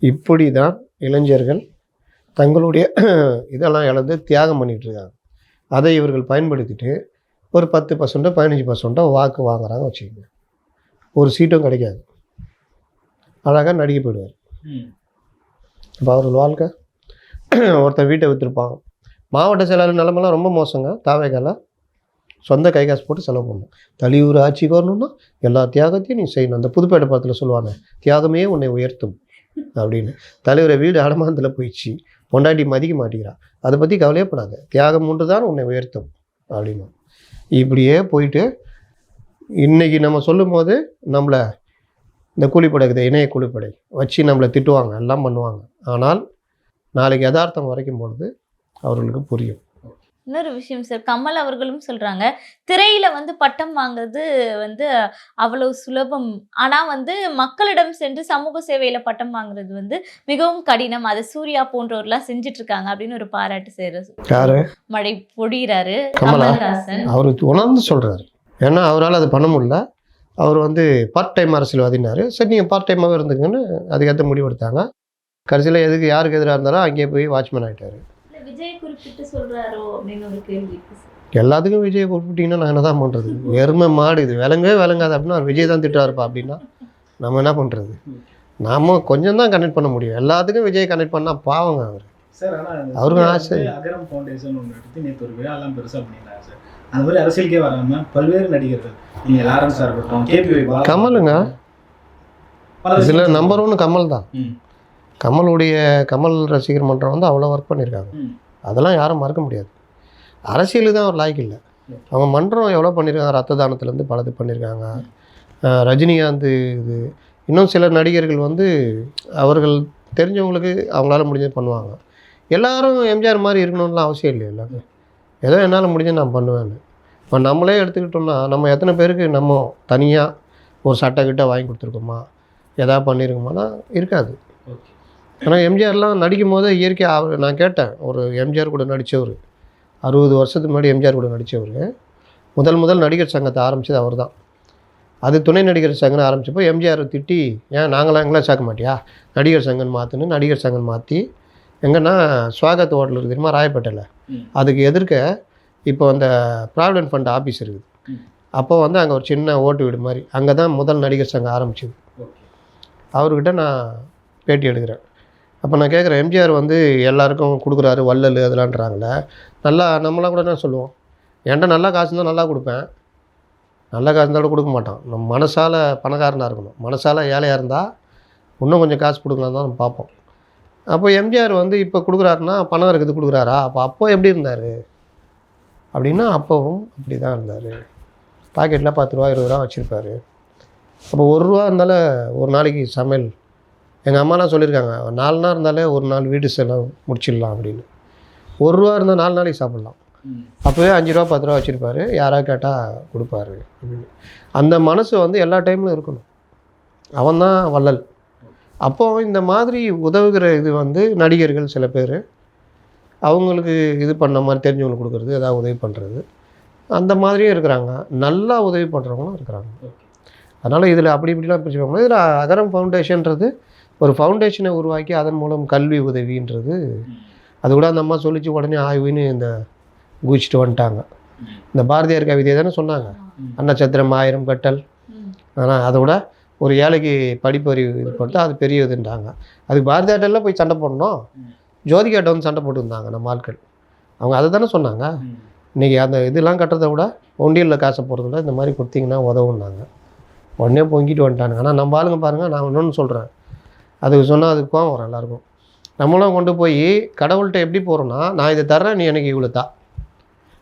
இப்படி தான் இளைஞர்கள் தங்களுடைய இதெல்லாம் இழந்து தியாகம் பண்ணிகிட்டு இருக்காங்க. அதை இவர்கள் பயன்படுத்திட்டு ஒரு பத்து பர்சன்ட்டோ பதினஞ்சு பர்சன்ட்டோ வாக்கு வாங்குறாங்க வச்சுக்கோங்க. ஒரு சீட்டும் கிடைக்காது. அழகாக நடிக்க போயிடுவார். இப்போ அவர்கள் வாழ்க்கை ஒருத்தர் வீட்டை விற்றுருப்பான் மாவட்ட செயலாளர் நிலமெல்லாம் ரொம்ப மோசங்க. தாவேக்கால சொந்த கை காசு போட்டு செலவு பண்ணணும் தலியூர் ஆட்சிக்கு வரணும்னா எல்லா தியாகத்தையும் நீ செய்யணும். அந்த புதுப்பேட்டை படத்தில் சொல்லுவாங்க தியாகமே உன்னை உயர்த்தும் அப்படின்னு. தலைவரை வீடு அடமானத்தில் போயிடுச்சு. பொண்டாட்டி மதிக்க மாட்டேங்கிறான் அதை பற்றி கவலையப்படாத. தியாகம் ஒன்று தான் உன்னை உயர்த்தும் அப்படின்னு. இப்படியே போயிட்டு இன்றைக்கி நம்ம சொல்லும்போது நம்மளை இந்த கூலிப்படை இருக்குது இணைய கூலிப்படை வச்சு நம்மளை திட்டுவாங்க எல்லாம் பண்ணுவாங்க. ஆனால் நாளைக்கு யதார்த்தம் வரைக்கும் பொழுது அவர்களுக்கு புரியும். இன்னொரு விஷயம் சார் கமல் அவர்களும் சொல்றாங்க திரையில வந்து பட்டம் வாங்குறது வந்து அவ்வளவு சுலபம். ஆனா வந்து மக்களிடம் சென்று சமூக சேவையில பட்டம் வாங்குறது வந்து மிகவும் கடினம். அதை சூர்யா போன்றவர்லாம் செஞ்சுட்டு இருக்காங்க அப்படின்னு ஒரு பாராட்டு செய்யற யாரு? மழை பொழியிறாரு கமலா? கமல்ஹாசன். அவர் உணர்ந்து சொல்கிறாரு ஏன்னா அவரால் அது பண்ண முடியல. அவர் வந்து பார்ட் டைம் அரசியல்வாதினாரு. சரி நீங்கள் பார்ட் டைமாகவே இருந்துங்கன்னு அதுக்கேற்ற முடிவெடுத்தாங்க கடைசியில் எதுக்கு யாருக்கு எதிராக இருந்தாரோ அங்கேயே போய் வாட்ச்மேன் ஆகிட்டாரு குறிப்பிட்டு சொல்றாரோ அப்படின்னு ஒரு கேள்வி. எல்லாத்துக்கும் விஜய் கூப்பிட்டீங்கன்னா நான் என்ன தான் பண்ணுறது எருமை மாடு இது விளங்கவே விளங்காது அப்படின்னா அவர் விஜய் தான் திட்டுறாருப்பா அப்படின்னா நம்ம என்ன பண்ணுறது நாம கொஞ்சம் தான் கனெக்ட் பண்ண முடியும். எல்லாத்துக்கும் விஜய் கனெக்ட் பண்ணால் பாவங்க அவர். சார் ஆனா இந்த அவருக்கு சூர்யா ஆசை. அகரம் ஃபவுண்டேஷன் ஒன்று எடுத்து நேற்று ஒரு விழாலாம் பெருசா பண்ணியிருந்தாங்க சார். அந்த மாதிரி அரசியலுக்கே வராம பல்வேறு நடிகர்கள் நீங்க லாரன்ஸா இருக்கட்டும் கேபி கமலுங்க. இதில் நம்பர் ஒன்று கமல் தான் ம். கமலுடைய கமல் ரசிகர் மன்றம் வந்து அவ்வளோ ஒர்க் பண்ணியிருக்காங்க. ம். அதெல்லாம் யாரும் மறக்க முடியாது. அரசியல் தான் ஒரு லாய்க்கு இல்லை. அவங்க மன்றம் எவ்வளோ பண்ணியிருக்காங்க ரத்த தானத்துலேருந்து பலது பண்ணியிருக்காங்க ரஜினிகாந்த் இது. இன்னும் சில நடிகர்கள் வந்து அவர்கள் தெரிஞ்சவங்களுக்கு அவங்களால முடிஞ்சது பண்ணுவாங்க. எல்லாரும் எம்ஜிஆர் மாதிரி இருக்கணும்லாம் அவசியம் இல்லை. எல்லாமே ஏதோ என்னால் முடிஞ்சது நான் பண்ணுவேன்னு. இப்போ நம்மளே எடுத்துக்கிட்டோம்னா நம்ம எத்தனை பேருக்கு நம்ம தனியாக ஒரு சட்டை கிட்ட வாங்கி கொடுத்துருக்கோமா? எதாவது பண்ணியிருக்கோமானா இருக்காது. ஓகே. ஆனால் எம்ஜிஆர்லாம் நடிக்கும் போது இயற்கையாக அவர் நான் கேட்டேன். ஒரு எம்ஜிஆர் கூட நடித்தவர் அறுபது வருஷத்துக்கு முன்னாடி எம்ஜிஆர் கூட நடித்தவர் முதல் முதல் நடிகர் சங்கத்தை ஆரம்பித்தது அவர் தான். அது துணை நடிகர் சங்கம்னு ஆரம்பிச்சப்போ எம்ஜிஆர் திட்டி ஏன் நாங்களாம் எங்களாம் சேர்க்க மாட்டியா? நடிகர் சங்கன் மாற்றுன்னு நடிகர் சங்கன் மாற்றி எங்கன்னா ஸ்வாகத் ஹோட்டல் இருக்குது தெரியுமா? ராயப்பேட்டையில். அதுக்கு எதிர்க்க இப்போ அந்த ப்ராவிடென்ட் ஃபண்ட் ஆஃபீஸ் இருக்குது. அப்போ வந்து அங்கே ஒரு சின்ன ஓட்டு வீடு மாதிரி அங்கே தான் முதல் நடிகர் சங்கம் ஆரம்பிச்சது. அவர்கிட்ட நான் பேட்டி எடுக்கிறேன். அப்போ நான் கேட்குறேன் எம்ஜிஆர் வந்து எல்லாருக்கும் கொடுக்குறாரு வள்ளல் அதெல்லாம்ன்றாங்களே நல்லா நம்மளாம் கூட என்ன சொல்லுவோம்? என்கிட்ட நல்லா காசு இருந்தால் நல்லா கொடுப்பேன். நல்ல காசு இருந்தால் கூட கொடுக்க மாட்டான் நம்ம மனசால் பணக்காரனாக இருக்கணும். மனசால் ஏழையாக இருந்தால் இன்னும் கொஞ்சம் காசு கொடுக்கலாம் தான் நம்ம பார்ப்போம். அப்போ எம்ஜிஆர் வந்து இப்போ கொடுக்குறாருன்னா பணம் இருக்குது கொடுக்குறாரா? அப்போ அப்போ எப்படி இருந்தார்? அப்படின்னா அப்போவும் அப்படி தான் இருந்தார். பாக்கெட்டில் பத்து ரூபா இருபது ரூபா வச்சுருப்பாரு. அப்போ ஒரு ரூபா இருந்தாலும் ஒரு நாளைக்கு சமையல் எங்கள் அம்மாலாம் சொல்லியிருக்காங்க நாலு நாள் இருந்தாலே ஒரு நாள் வீட்டு செலவு முடிச்சிடலாம் அப்படின்னு. ஒரு ரூபா இருந்தால் நாலு நாளைக்கு சாப்பிட்லாம். அப்போவே அஞ்சு ரூபா பத்து ரூபா வச்சுருப்பாரு. யாராவது கேட்டால் கொடுப்பாரு அப்படின்னு. அந்த மனசு வந்து எல்லா டைம்லையும் இருக்கணும். அவன் தான் வள்ளல். அப்போ இந்த மாதிரி உதவுகிற இது வந்து நடிகர்கள் சில பேர் அவங்களுக்கு இது பண்ண மாதிரி தெரிஞ்சவங்களுக்கு கொடுக்குறது ஏதாவது உதவி பண்ணுறது அந்த மாதிரியும் இருக்கிறாங்க. நல்லா உதவி பண்ணுறவங்களும் இருக்கிறாங்க. அதனால் இதில் அப்படி இப்படிலாம் பிரிச்சு முடியாது இதில் அகரம் ஃபவுண்டேஷன்ன்றது ஒரு ஃபவுண்டேஷனை உருவாக்கி அதன் மூலம் கல்வி உதவின்றது. அது கூட அந்த அம்மா சொல்லிச்சு உடனே ஆய்வுன்னு இந்த குதிச்சுட்டு வந்துட்டாங்க. இந்த பாரதியார் கவிதையை தானே சொன்னாங்க. அன்னச்சத்திரம் ஆயிரம் கட்டல். ஆனால் அதோட ஒரு ஏழைக்கு படிப்பறிவு இது பண்ணிட்டு அது பெரிய இதுன்றாங்க அதுக்கு பாரதியார்ட்டெல்லாம் போய் சண்டை போடணும். ஜோதிகாட்ட வந்து சண்டை போட்டுருந்தாங்க நம்ம ஆட்கள் அவங்க அதை தானே சொன்னாங்க. இன்றைக்கி அந்த இதெல்லாம் கட்டுறதை விட ஒண்டியலில் காசை போகிறத விட இந்த மாதிரி கொடுத்தீங்கன்னா உதவுனாங்க உடனே பொங்கிட்டு வந்துட்டானுங்க ஆனால் நம்ம ஆளுங்க பாருங்கள் நான் இன்னொன்று சொல்கிறேன் அதுக்கு சொன்னால் அதுக்கு கோவம் வரும் எல்லாருக்கும். நம்மளும் கொண்டு போய் கடவுள்கிட்ட எப்படி போகிறோன்னா நான் இதை தர்றேன் நீ எனக்கு இவ்வளோ தா.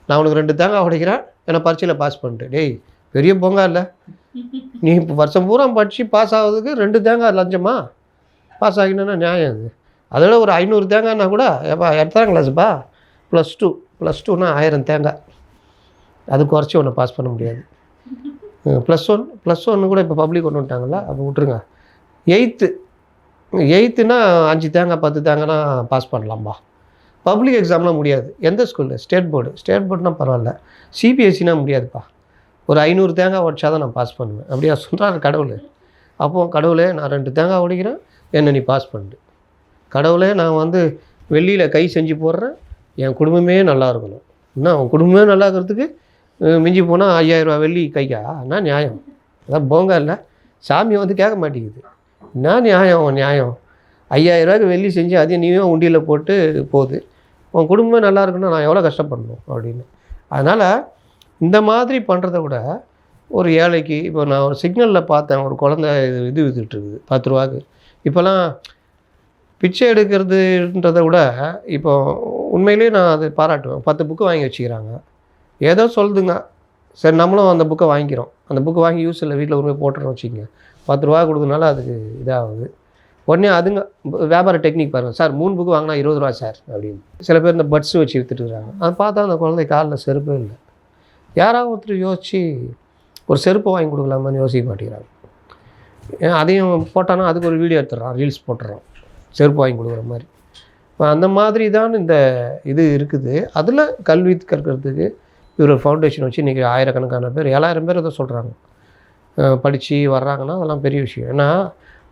நான் உனக்கு ரெண்டு தேங்காய் உடைக்கிறேன் என்னை பரீட்சையில் பாஸ் பண்ணிட்டு. டேய் பெரிய பொங்கா இல்லை. நீ இப்போ வருஷம் பூரா படித்து பாஸ் ஆகுறதுக்கு ரெண்டு தேங்காய் லஞ்சமா? பாஸ் ஆகினா நியாயம் அது அதோட ஒரு ஐநூறு தேங்காய்னா கூட ஏப்பா எட்டாம் கிளாஸுப்பா ப்ளஸ் டூ ப்ளஸ் டூனா ஆயிரம் தேங்காய். அது குறைச்சி ஒன்று பாஸ் பண்ண முடியாது. ப்ளஸ் ஒன் ப்ளஸ் ஒன்று கூட இப்போ பப்ளிக் கொண்டு வந்துட்டாங்களா அப்போ விட்ருங்க எயித்து எயித்துனா அஞ்சு தேங்காய் பத்து தேங்காய்னா பாஸ் பண்ணலாம்பா. பப்ளிக் எக்ஸாம்லாம் முடியாது. எந்த ஸ்கூலு ஸ்டேட் போர்டு ஸ்டேட் போர்டுனா பரவாயில்ல. சிபிஎஸ்சினா முடியாதுப்பா. ஒரு ஐநூறு தேங்காய் உடச்சா தான் நான் பாஸ் பண்ணுவேன். அப்படியா சொல்கிறாரு கடவுள். அப்போது கடவுளே நான் ரெண்டு தேங்காய் உடைக்கிறேன். என்னை நீ பாஸ் பண்ணு. கடவுளே நான் வந்து வெள்ளியில் கை செஞ்சு போடுறேன். என் குடும்பமே நல்லா இருக்கணும். என்ன அவன் குடும்பமே நல்லா இருக்கிறதுக்கு மிஞ்சி போனால் ஐயாயிரரூவா வெள்ளி கைக்கா? என்ன நியாயம்? அதான் போங்க இல்லை. சாமி வந்து கேட்க மாட்டேங்குது. என்ன நியாயம் நியாயம். ஐயாயிரரூவாய்க்கு வெள்ளி செஞ்சு அதையும் நீயும் உண்டியில் போட்டு போகுது. உன் குடும்பம் நல்லா இருக்குன்னா நான் எவ்வளோ கஷ்டப்படணும் அப்படின்னு. அதனால் இந்த மாதிரி பண்ணுறத விட ஒரு ஏழைக்கு இப்போ நான் ஒரு சிக்னலில் பார்த்தேன் ஒரு குழந்தை இது இது வித்துட்டு இருக்குது பத்து ரூபாக்கு இப்போல்லாம் பிச்சை எடுக்கிறதுன்றதை விட இப்போ உண்மையிலேயே நான் அது பாராட்டுவேன். பத்து புக்கு வாங்கி வச்சுக்கிறாங்க. ஏதோ சொல்லுதுங்க. சரி நம்மளும் அந்த புக்கை வாங்கிக்கிறோம். அந்த புக்கை வாங்கி யூஸ் இல்லை வீட்டில் ஒரு போய் போட்டுறோம் வச்சுக்கோங்க. பத்து ரூபா கொடுக்கறனால அதுக்கு இதாகுது. உடனே அதுங்க வியாபார டெக்னிக் பாருங்கள் சார் மூணு புக்கு வாங்கினா இருபது ரூபா சார் அப்படின்னு. சில பேர் இந்த பட்ஸ் வச்சு விற்றுட்டுருக்காங்க அதை பார்த்தா அந்த குழந்தை காலில் செருப்பே இல்லை. யாராவது ஒருத்தர் யோசித்து ஒரு செருப்பை வாங்கி கொடுக்கலாமான்னு யோசிக்க மாட்டேங்கிறாங்க. ஏன் அதையும் போட்டானா அதுக்கு ஒரு வீடியோ எடுத்துடுறான் ரீல்ஸ் போட்டுறான் செருப்பு வாங்கி கொடுக்குற மாதிரி. இப்போ அந்த மாதிரி தான் இந்த இது இருக்குது. அதில் கல்வி கற்கிறதுக்கு இவர் ஃபவுண்டேஷன் வச்சு இன்றைக்கி ஆயிரக்கணக்கான பேர் ஏழாயிரம் பேர் அதை சொல்கிறாங்க படித்து வர்றாங்கன்னா அதெல்லாம் பெரிய விஷயம். ஏன்னா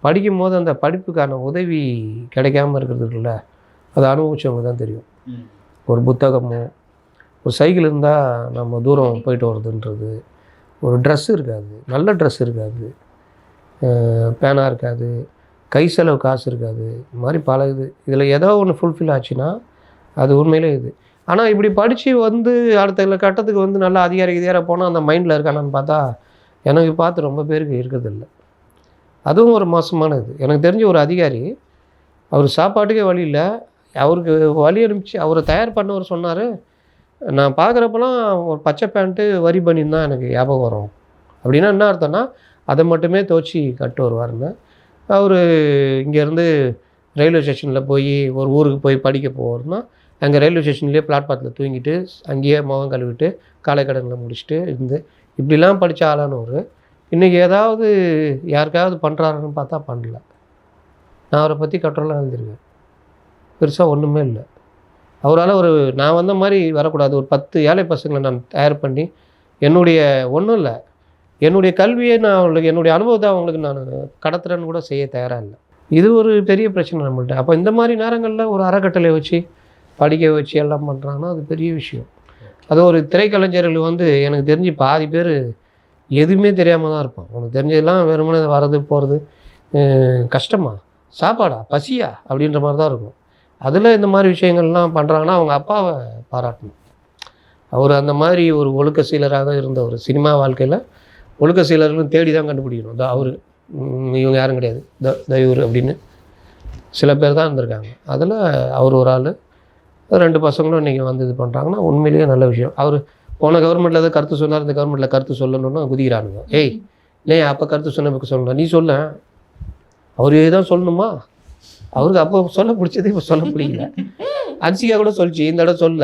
படிக்கும் போது அந்த படிப்புக்கான உதவி கிடைக்காம இருக்கிறது இருக்குல்ல அதை அனுபவிச்சவங்க தான் தெரியும். ஒரு புத்தகமோ ஒரு சைக்கிள் இருந்தால் நம்ம தூரம் போயிட்டு வருதுன்றது ஒரு ட்ரெஸ் இருக்காது நல்ல ட்ரெஸ் இருக்காது. பேனா இருக்காது கை செலவு காசு இருக்காது. இந்த மாதிரி பல இது இதில் ஏதோ ஒன்று ஃபுல்ஃபில் ஆச்சுன்னா அது உண்மையிலே இது. ஆனால் இப்படி படித்து வந்து அடுத்த கட்டத்துக்கு வந்து நல்லா அதிகாரி அதிகாரம் போனால் அந்த மைண்டில் இருக்கானான்னு பார்த்தா எனக்கு பார்த்து ரொம்ப பேருக்கு இருக்கிறதில்ல அதுவும் ஒரு மோசமான இது எனக்கு தெரிஞ்ச ஒரு அதிகாரி அவர் சாப்பாட்டுக்கே வழி இல்லை. அவருக்கு வழி அனுப்பிச்சு அவரை தயார் பண்ணவர் சொன்னார் நான் பார்க்குறப்பெல்லாம் ஒரு பச்சை பேண்ட்டு வரி பண்ணின்னு தான் எனக்கு ஞாபகம் வரும். அப்படின்னா என்ன அர்த்தம்னா அதை மட்டுமே துவச்சி கட்டு வருவாருன்னு அவர் இங்கேருந்து ரயில்வே ஸ்டேஷனில் போய் ஒரு ஊருக்கு போய் படிக்க போவார்னா அங்கே ரயில்வே ஸ்டேஷன்லேயே பிளாட்பாத்தில் தூங்கிட்டு அங்கேயே முகம் கழுவிட்டு காலை முடிச்சுட்டு இருந்து இப்படிலாம் படித்த ஆளானவர் இன்றைக்கி ஏதாவது யாருக்காவது பண்ணுறாருன்னு பார்த்தா பண்ணல. நான் அவரை பற்றி கட்டுரெல்லாம் எழுதிருக்கேன் பெருசாக ஒன்றுமே இல்லை. அவரால் ஒரு நான் வந்த மாதிரி வரக்கூடாது. ஒரு பத்து ஏழை பசங்களை நான் தயார் பண்ணி என்னுடைய ஒன்றும் இல்லை. என்னுடைய கல்வியை நான் அவங்களுக்கு என்னுடைய அனுபவத்தை அவங்களுக்கு நான் கடத்துறேன்னு கூட செய்ய தயாராக இல்லை. இது ஒரு பெரிய பிரச்சனை நம்மள்ட்ட. அப்போ இந்த மாதிரி நேரங்களில் ஒரு அறக்கட்டளை வச்சு படிக்க வச்சு எல்லாம் பண்ணுறாங்கன்னா அது பெரிய விஷயம். அது ஒரு திரைக்கலைஞர்கள் வந்து எனக்கு தெரிஞ்சு பாதி பேர் எதுவுமே தெரியாமல் தான் இருப்பான் உனக்கு தெரிஞ்சதெல்லாம் வெறுமனே வர்றது போகிறது கஷ்டமா? சாப்பாடா? பசியா? அப்படின்ற மாதிரி தான் இருக்கும். அதில் இந்த மாதிரி விஷயங்கள்லாம் பண்ணுறாங்கன்னா அவங்க அப்பாவை பாராட்டணும். அவர் அந்த மாதிரி ஒரு ஒழுக்க சீலராக இருந்த ஒரு சினிமா வாழ்க்கையில் ஒழுக்க சீலர்களும் தேடி தான் கண்டுபிடிக்கணும். இந்த அவர் இவங்க யாரும் கிடையாது. த தயூர் அப்படின்னு சில பேர் தான் இருந்திருக்காங்க. அதில் அவர் ஒரு ஆள் ரெண்டு பசங்களும் இன்றைக்கி வந்து இது பண்ணுறாங்கன்னா உண்மையிலேயே நல்ல விஷயம். அவர் போன கவர்மெண்ட்டில் ஏதாவது கருத்து சொன்னார் இந்த கவர்மெண்ட்டில் கருத்து சொல்லணும்னா குதிக்கிறானுங்க. ஏய் இல்லை அப்போ கருத்து சொன்ன சொல்லணும் நீ சொல்ல. அவரே தான் சொல்லணுமா? அவருக்கு அப்போ சொல்ல பிடிச்சது இப்போ சொல்ல பிடிக்கல அன்சிகா கூட சொல்லிச்சு இந்த இடம் சொல்ல.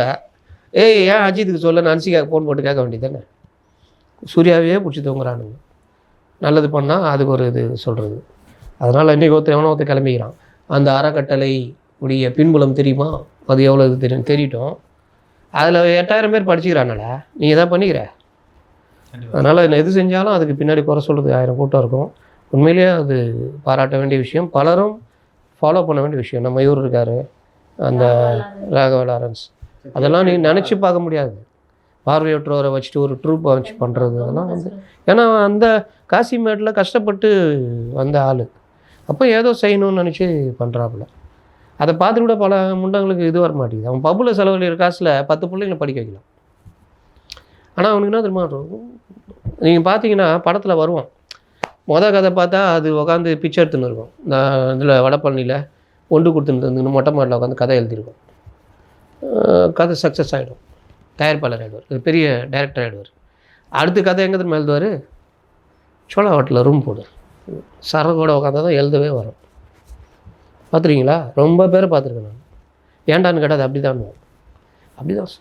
ஏய் ஏன் அஜித்துக்கு சொல்ல அன்சிகா ஃபோன் போட்டு கேட்க வேண்டியது தானே சூர்யாவே பிடிச்சி தூங்குறானுங்க. நல்லது பண்ணால் அதுக்கு ஒரு இது சொல்கிறது அதனால் இன்றைக்கி ஒருத்தர் எவனோ ஒருத்தர் கிளம்பிக்கிறான். அந்த அறக்கட்டளை உடைய பின்புலம் தெரியுமா? அது எவ்வளோ இது தெரியும்? தெரியட்டும். அதில் எட்டாயிரம் பேர் படிச்சுக்கிறானடா நீ எதாவது பண்ணிக்கிற. அதனால் எது செஞ்சாலும் அதுக்கு பின்னாடி குறை சொல்கிறது ஆயிரம் கூட்டம் இருக்கும். உண்மையிலேயே அது பாராட்ட வேண்டிய விஷயம். பலரும் ஃபாலோ பண்ண வேண்டிய விஷயம். நம்ம இவர் இருக்கார். அந்த ராகவ லாரன்ஸ் அதெல்லாம் நீ நினச்சி பார்க்க முடியாது. பார்வையற்றோரை வச்சுட்டு ஒரு ட்ரூப்பை வச்சு பண்ணுறது அதெல்லாம் வந்து ஏன்னா அந்த காசிமேட்டில் கஷ்டப்பட்டு வந்த ஆள். அப்போ ஏதோ செய்யணும்னு நினச்சி பண்ணுறாப்புல அதை பார்த்து கூட பல முண்டங்களுக்கு இது வர மாட்டேங்குது. அவன் பப்புல செலவழிக்கிற காசில் பத்து பிள்ளைங்களை படிக்க வைக்கலாம். ஆனால் அவனுக்கு என்ன தெரியுமா நீங்கள் பார்த்தீங்கன்னா படத்தில் வருவான். மொதல் கதை பார்த்தா அது உட்காந்து பிச்சை எடுத்துன்னு இருக்கும் நான் இதில் வடப்பழனியில் ஒன்று கொடுத்துன்னு மொட்டை மாடில் உட்காந்து கதை எழுதியிருக்கோம் கதை சக்ஸஸ் ஆகிடும் தயாரிப்பாளர் ஆகிடுவார் பெரிய டைரக்டர் ஆகிடுவார் அடுத்த கதை எங்கே திரும்ப எழுதுவார்? சோழா ஹோட்டலில் ரூம் போடுவார் சரகோட உட்காந்தா தான் எழுதவே வரும். பார்த்துருக்கீங்களா? ரொம்ப பேரை பார்த்துருக்கேன் நான். ஏன்டான்னு கேட்டால் அது அப்படி தான் அப்படி தான்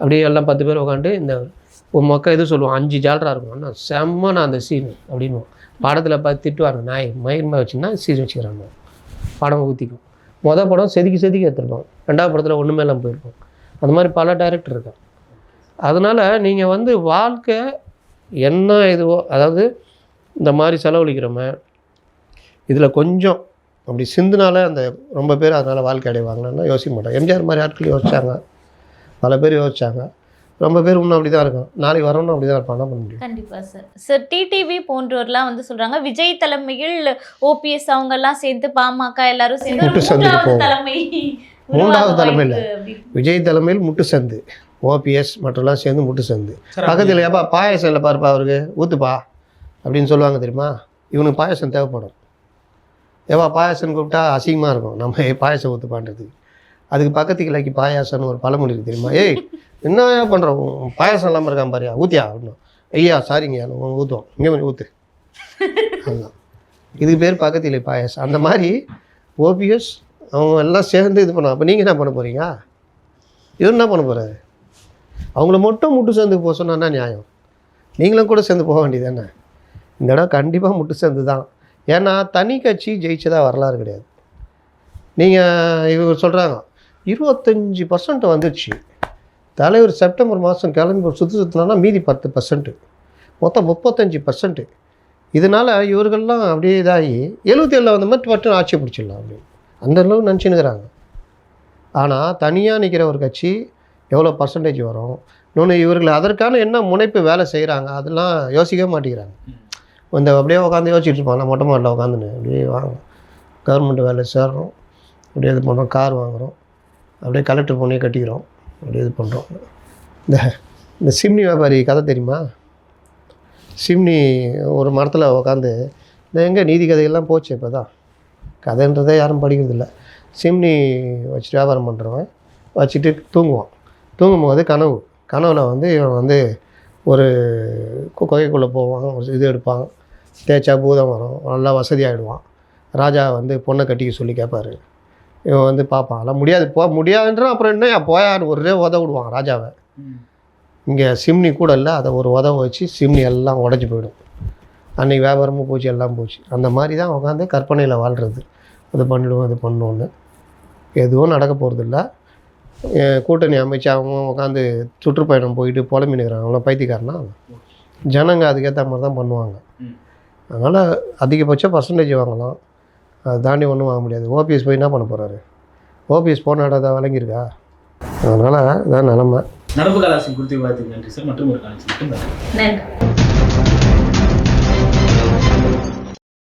அப்படியே எல்லாம் பத்து பேர் உட்காந்து இந்த ஒரு மக்கள் எது சொல்லுவான் அஞ்சு ஜாலராக இருக்கும். ஆனால் செம்ம நான் அந்த சீனு அப்படின்னு படத்தில் பார்த்து திட்டுவாங்க நாய் மயிர்மா வச்சுன்னா சீன் வச்சுக்கிறாங்க படம் ஊற்றிக்கும் மொதல் படம் செதுக்கி செதுக்கி எடுத்துருப்போம். ரெண்டாவது படத்தில் ஒன்றுமே இல்லாமல் போயிருப்போம். அந்த மாதிரி பல டைரக்டர் இருக்கான் அதனால் நீங்கள் வந்து வாழ்க்கை என்ன இதுவோ அதாவது இந்த மாதிரி செலவழிக்கிறோமே இதில் கொஞ்சம் அப்படி சிந்துனால அந்த ரொம்ப பேர் அதனால் வாழ்க்கை அடைவாங்கன்னு யோசிக்க மாட்டோம் எம்ஜிஆர் மாதிரி ஆட்கள் யோசிச்சாங்க. பல பேர் யோசிச்சாங்க. ரொம்ப பேர் இன்னும் அப்படி தான் இருக்கும். நாளைக்கு வரணும் அப்படி தான் இருப்பான் என்ன பண்ண முடியும்? கண்டிப்பா சார் சார் டிடிவி போன்றோர்லாம் வந்து சொல்றாங்க விஜய் தலைமையில் ஓபிஎஸ் அவங்க எல்லாம் சேர்ந்து பாமக எல்லாரும் சேர்ந்து முட்டு சந்துக்கு மூன்றாவது போவோம். தலைமை மூன்றாவது உருவாக தலைமை இல்ல. வாய்ப்பு அப்படின்னு. விஜய் தலைமையில் முட்டு சந்து. ஓபிஎஸ் மற்றெல்லாம் சேர்ந்து முட்டு சந்து. பக்கத்தில் ஏப்பா பாயாசம் இல்லை பாருப்பா அவருக்கு. ஊற்றுப்பா அப்படின்னு சொல்லுவாங்க தெரியுமா? இவனுக்கு பாயாசம் தேவைப்படும். ஏவா பாயாசம்னு கூப்பிட்டா அசிங்கமாக இருக்கும். நம்ம ஏய், பாயாசம் பண்ணுறதுக்கு அதுக்கு பக்கத்து கிளைக்கு பாயாசம்னு ஒரு பழமொழி இருக்கு தெரியுமா? ஏய் என்ன பண்ணுறோம் பாயாசம் இல்லாமல் இருக்கான் பாரியா? ஊத்தியா? அப்படின்னா ஐயா சாரிங்க ஊற்றுவோம் இங்கே கொஞ்சம் ஊற்று அதுதான் இதுக்கு பேர் பக்கத்து பாயாசம். அந்த மாதிரி ஓபிஎஸ் அவங்க எல்லாம் சேர்ந்து இது பண்ணுவோம் அப்போ நீங்கள் என்ன பண்ண போகிறீங்க இவர் என்ன பண்ண போகிறாரு அவங்கள மட்டும் முட்டு சேர்ந்து போக சொன்னா என்ன நியாயம்? நீங்களும் கூட சேர்ந்து போக வேண்டியது என்ன இந்த இடம் கண்டிப்பாக முட்டு சேர்ந்து தான் ஏன்னா தனி கட்சி ஜெயிச்சதாக வரலாறு கிடையாது. நீங்கள் இவங்க சொல்கிறாங்க இருபத்தஞ்சி பர்சன்ட் வந்துடுச்சு தலைவர் செப்டம்பர் மாதம் கிளம்பி ஒரு சுற்று சுற்றினா மீதி பத்து பர்சன்ட்டு மொத்தம் முப்பத்தஞ்சு பர்சன்ட்டு இதனால் இவர்கள்லாம் அப்படியே இதாகி எழுபத்தி ஏழில் வந்த மாதிரி மட்டும் ஆட்சி பிடிச்சிடலாம் அப்படின்னு. அந்த அளவு நினச்சினுக்கிறாங்க ஆனால் தனியாக நிற்கிற ஒரு கட்சி எவ்வளோ பர்சன்டேஜ் வரும்? இன்னொன்று இவர்கள் அதற்கான என்ன முனைப்பு வேலை செய்கிறாங்க அதெல்லாம் யோசிக்கவே மாட்டேங்கிறாங்க. இந்த அப்படியே உட்காந்து யோசிச்சுட்டு நான் மொட்டை மாட்டில் உட்காந்துன்னு அப்படியே வாங்க. கவர்மெண்ட் வேலை சேர்றோம். அப்படியே இது பண்ணுறோம் கார் வாங்குகிறோம் அப்படியே கலெக்டர் பொண்ணையே கட்டிக்கிறோம். அப்படியே இது பண்ணுறோம் இந்த இந்த சிம்னி வியாபாரி கதை தெரியுமா? சிம்னி ஒரு மரத்தில் உட்காந்து இந்த எங்கே நீதி கதைகள்லாம் போச்சு இப்போ தான் கதைன்றதே யாரும் படிக்கிறதில்ல. சிம்னி வச்சு வியாபாரம் பண்ணுறவன் வச்சுட்டு தூங்குவான். தூங்கும்போது கனவு. கனவில் வந்து இவன் வந்து ஒரு கு- குகைக்குள்ளே போவான். ஒரு இது எடுப்பான். தேய்ச்சா பூதம் வரும். நல்லா வசதியாகிடுவான் ராஜா வந்து பொண்ணை கட்டிக்க சொல்லி கேட்பாரு இவன் வந்து பார்ப்பான். அதெல்லாம் முடியாது. போ முடியாதுன்றான் அப்புறம் என்ன போயான்னு ஒரே உத விடுவான் ராஜாவை. இங்கே சிம்னி கூட இல்லை. அதை ஒரு உதவ வச்சு சிம்னி எல்லாம் உடஞ்சி போயிடும். அன்றைக்கி வியாபாரமும் போச்சு எல்லாம் போச்சு. அந்த மாதிரி தான் உட்காந்து கற்பனையில் வாழ்கிறது இது பண்ணிடுவோம் இது பண்ணுவோன்னு எதுவும் நடக்க போகிறதில்ல கூட்டணி அமைச்சு அவன் உட்காந்து சுற்றுப்பயணம் போயிட்டு புலம்பினுக்கிறான் அவனை. பைத்தியக்காரனா. ஜனங்க அதுக்கேற்ற மாதிரி தான் பண்ணுவாங்க. அதனால் அதிகபட்சம் பர்சன்டேஜ் வாங்கலாம். அதை தாண்டி ஒன்றும் வாங்க முடியாது. ஓபிஎஸ் போய் என்ன பண்ண போகிறாரு ஓபிஎஸ் போன இடம் விளங்கியிருக்கா? அதனால் இதான் நிலமை. நடப்பு கலாசின் குறித்து விவாதத்துக்கு நன்றி சார். மற்றும் ஒரு காலேஜ் நன்றி.